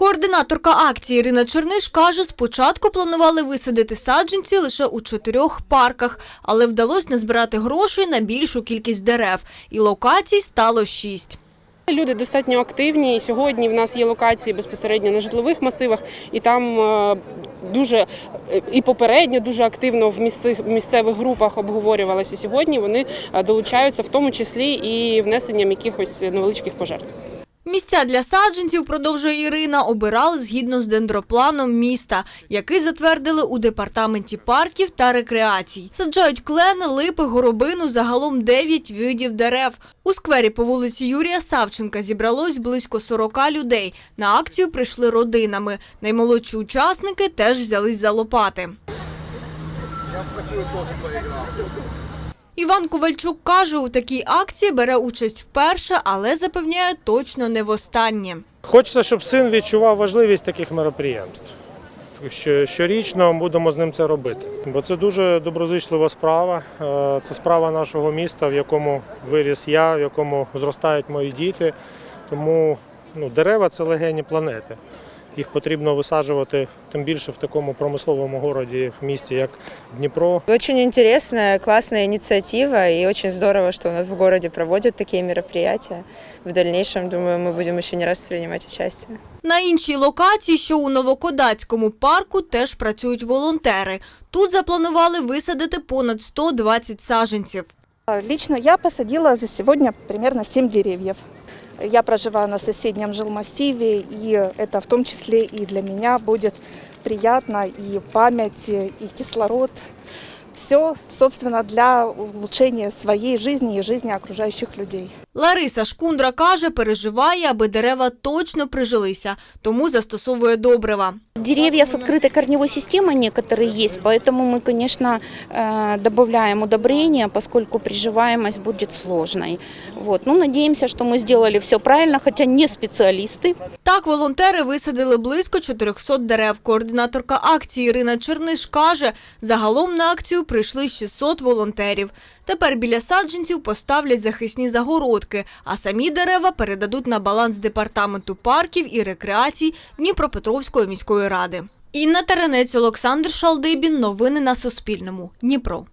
Координаторка акції Ірина Черниш каже, спочатку планували висадити саджанці лише у чотирьох парках, але вдалося назбирати грошей на більшу кількість дерев, і локацій стало шість. Люди достатньо активні. Сьогодні в нас є локації безпосередньо на житлових масивах, і там е, дуже е, і попередньо дуже активно в місцевих групах обговорювалося. Сьогодні вони е, долучаються, в тому числі і внесенням якихось невеличких пожертв. Місця для саджанців, продовжує Ірина, обирали згідно з дендропланом міста, який затвердили у департаменті парків та рекреацій. Саджають клени, липи, горобину, загалом 9 видів дерев. У сквері по вулиці Юрія Савченка зібралось близько 40 людей. На акцію прийшли родинами. Наймолодші учасники теж взялись за лопати. Я в такую тоже поиграл. Іван Ковальчук каже, у такій акції бере участь вперше, але запевняє точно не востаннє. Хочеться, щоб син відчував важливість таких мероприємств. Щорічно будемо з ним це робити. Бо це дуже доброзичлива справа. Е, Це справа нашого міста, в якому виріс я, в якому зростають мої діти. Тому ну, дерева це легені планети. Їх потрібно висаджувати тим більше в такому промисловому городі, в місті, як Дніпро. Очень интересная, классная инициатива, и очень здорово, что у нас в городе проводят такие мероприятия. В дальнейшем, думаю, мы будем еще не раз принимать участие. На іншій локації, що у Новокодацькому парку, теж працюють волонтери. Тут запланували висадити понад 120 саджанців. Лично я посадила за сегодня примерно 7 деревьев. Я проживаю на соседнем жилмассиве, и это в том числе и для меня будет приятно, и память, и кислород. Все, собственно, для улучшения своей жизни и жизни окружающих людей. Лариса Шкундра каже, переживає, аби дерева точно прижилися, тому застосовує добрива. Деревья с открытой корневой системой некоторые есть, поэтому мы, конечно, э, добавляем удобрения, поскольку приживаемость будет сложной. Вот. Ну, надеемся, что мы сделали все правильно, хотя не специалисты. Так, волонтери висадили близько 400 дерев. Координаторка акції Ірина Черниш каже, загалом на акцію прийшли 600 волонтерів. Тепер біля саджанців поставлять захисні загородки, а самі дерева передадуть на баланс департаменту парків і рекреацій Дніпропетровської міської ради. Інна Теренець, Олександр Шалдибін. Новини на Суспільному. Дніпро.